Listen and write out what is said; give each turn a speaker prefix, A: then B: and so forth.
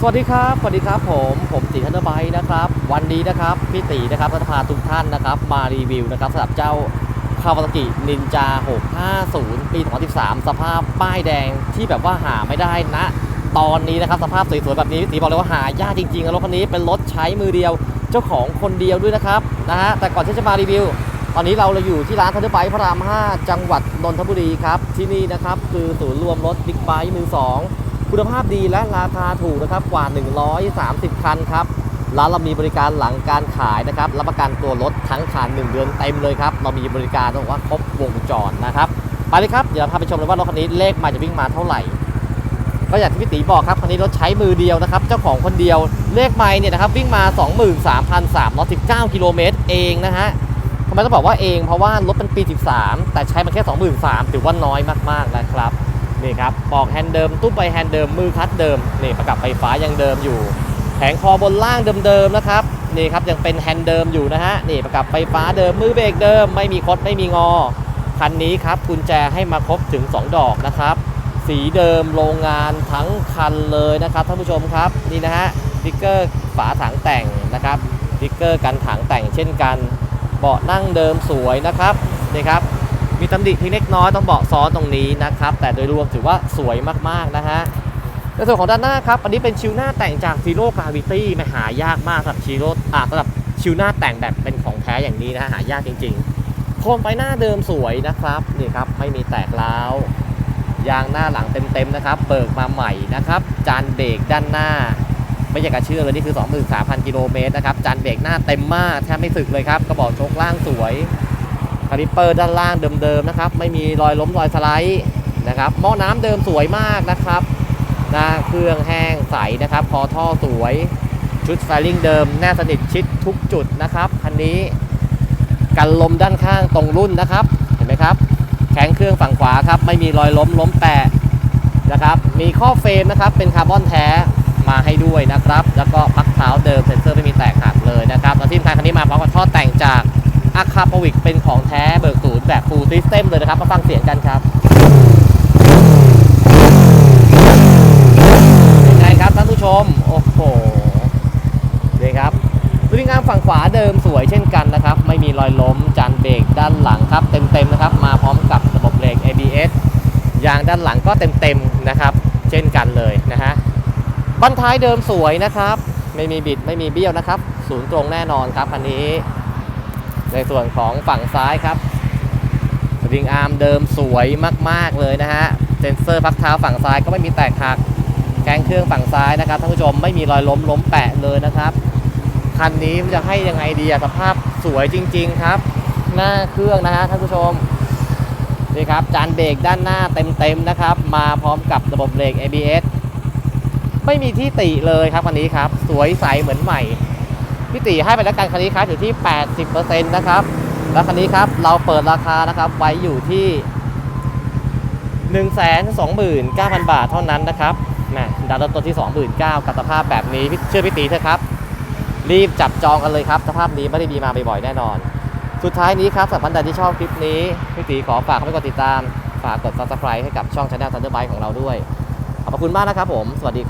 A: สวัสดีครับ สวัสดีครับผม ผมตีทันเดอร์ไบค์นะครับ วันนี้นะครับ พี่ตีนะครับจะพาทุกท่านนะครับ มารีวิวนะครับสำหรับเจ้าคาวา a ากินินจา 650 ปี 2013 สภาพป้ายแดงที่แบบว่าหาไม่ได้นะ ตอนนี้นะครับ สภาพสวยๆแบบนี้พี่ตีบอกเลยว่าหายากจริงๆรถคันนี้เป็นรถใช้มือเดียว เจ้าของคนเดียวด้วยนะครับนะฮะแต่ก่อนที่จะมารีวิว ตอนนี้เราเราอยู่ที่ร้านทันเดอร์ไบค์พระราม 5 จังหวัดนนทบุรีครับที่นี่นะครับคือศูนย์รวมรถบิ๊กไบค์มือสอง คุณภาพดีและราคาถูกนะครับกว่า 130 คันครับร้านเรามีบริการหลังการขายนะครับรับประกันตัวรถทั้งคัน1เดือนเต็มเลยครับเรามีบริการต้องบอกว่าครบวงจรนะครับไปเลยครับเดี๋ยวเราพาไปชมเลยว่ารถคันนี้เลขมาจะวิ่งมาเท่าไหร่ก็อย่างที่พี่ตีบอกครับคันนี้รถใช้มือเดียวนะครับเจ้าของคนเดียวเลขไม่เนี่ยนะครับวิ่งมา 23,319กิโลเมตรเองนะฮะทำไมต้องบอกว่าเองเพราะว่ารถเป็นปี 13 แต่ใช้มาแค่ 23,000ถือว่าน้อยมากๆนะครับ นี่ครับปอกแฮนด์เดิมตุ้มไปแฮนด์เดิมมือคัดเดิมนี่ประกับไฟฟ้ายังเดิมอยู่แผงคอบนล่างเดิมๆนะครับนี่ครับยังเป็นแฮนด์เดิมอยู่นะฮะนี่ประกับไฟฟ้าเดิมมือเบรกเดิม ไม่มีคดไม่มีงอคันนี้ครับกุญแจให้มาครบถึง 2 ดอกนะครับ สีเดิมโรงงานทั้งคันเลยนะครับท่านผู้ชมครับนี่นะฮะติ๊กเกอร์ฝาถังแต่งนะครับติ๊กเกอร์กันถังแต่งเช่นกัน เบาะนั่งเดิมสวยนะครับนี่ครับ มีตำหนิเพียงเล็กน้อยต้องเบาะซ้อนตรงนี้นะครับ แต่โดยรวมถือว่าสวยมากๆนะฮะในส่วนของด้านหน้าครับ อันนี้เป็นชิวหน้าแต่งจาก Zero Gravity ไม่หายากมากสำหรับชิโร่อ่าสำหรับชิวหน้าแต่งแบบเป็นของแท้อย่างนี้นะฮะหายากจริงๆ โคมไฟหน้าเดิมสวยนะครับนี่ครับไม่มีแตกร้าวยางหน้าหลังเต็มๆนะครับเบิกมาใหม่นะครับจานเบรกด้านหน้า ไม่อยากจะเชื่อเลยนี่คือ 23,000 กิโลเมตรนะครับจานเบรกหน้าเต็มมากแทบไม่สึกเลยครับกระบอกโชคล่างสวย คาลิปเปอร์ด้านล่างเดิมๆนะครับไม่มีรอยล้มรอยสไลด์นะครับหม้อน้ำเดิมสวยมากนะครับหน้าเครื่องแห้งใสนะครับคอท่อสวยชุดไฟลิงเดิมแน่สนิทชิดทุกจุดนะครับคันนี้กันลมด้านข้างตรงรุ่นนะครับเห็นไหมครับแข้งเครื่องฝั่งขวาครับไม่มีรอยล้มล้มแปะนะครับมีข้อเฟรมนะครับเป็นคาร์บอนแท้มาให้ด้วยนะครับ แล้วก็ปลั๊กเท้าเดิมเซ็นเซอร์ไม่มีแตกหักเลยนะครับแล้วที่สำคัญคันนี้มาพร้อมกับท่อแต่งจาก อาคาปวิกเป็นของแท้เบิกศูนย์แบบฟูลซิสเต็มเลยนะครับ มาฟังเสียงกันครับเป็นไงครับท่านผู้ชม โอ้โหนี่ครับบริงามฝั่งขวาเดิมสวยเช่นกันนะครับ ไม่มีรอยล้มจานเบรกด้านหลังครับ เต็มๆนะครับ มาพร้อมกับระบบเบรก ABS ยางด้านหลังก็เต็มๆนะครับ เช่นกันเลยนะฮะบั้นท้ายเดิมสวยนะครับ ไม่มีบิดไม่มีเบี้ยวนะครับ ศูนย์ตรงแน่นอนครับคันนี้ ในส่วนของฝั่งซ้ายครับสปริงอาร์มเดิมสวยมาก ๆ เลยนะฮะเซนเซอร์พักเท้าฝั่งซ้ายก็ไม่มีแตกหักแกงเครื่องฝั่งซ้ายนะครับท่านผู้ชมไม่มีรอยล้มล้มแปะเลยนะครับคันนี้จะให้ยังไงดีสภาพสวยจริง ๆ ครับ หน้าเครื่องนะฮะท่านผู้ชมนี่ครับจานเบรกด้านหน้าเต็มๆนะครับ มาพร้อมกับระบบเบรก ABS ไม่มีที่ติเลยครับคันนี้ครับ สวยใสเหมือนใหม่ พี่ตีให้ไปแล้วกันคันนี้ครับอยู่ที่ 80%นะครับ แล้วคันนี้ครับเราเปิดราคานะครับไว้อยู่ที่ 129,000 บาทเท่านั้นนะครับแหมดาวน์ต้นที่ 29,000กับสภาพแบบนี้เชื่อพี่ตีเถอะครับ รีบจับจองกันเลยครับ สภาพนี้ไม่ได้มีมาบ่อยๆแน่นอน สุดท้ายนี้ครับสำหรับท่านใดที่ชอบคลิปนี้พี่ตีขอฝากเข้าไปกดติดตามฝากกด subscribe ให้กับช่อง Channel Thunderbike ของเราด้วยขอบคุณมากนะครับผม สวัสดีครับ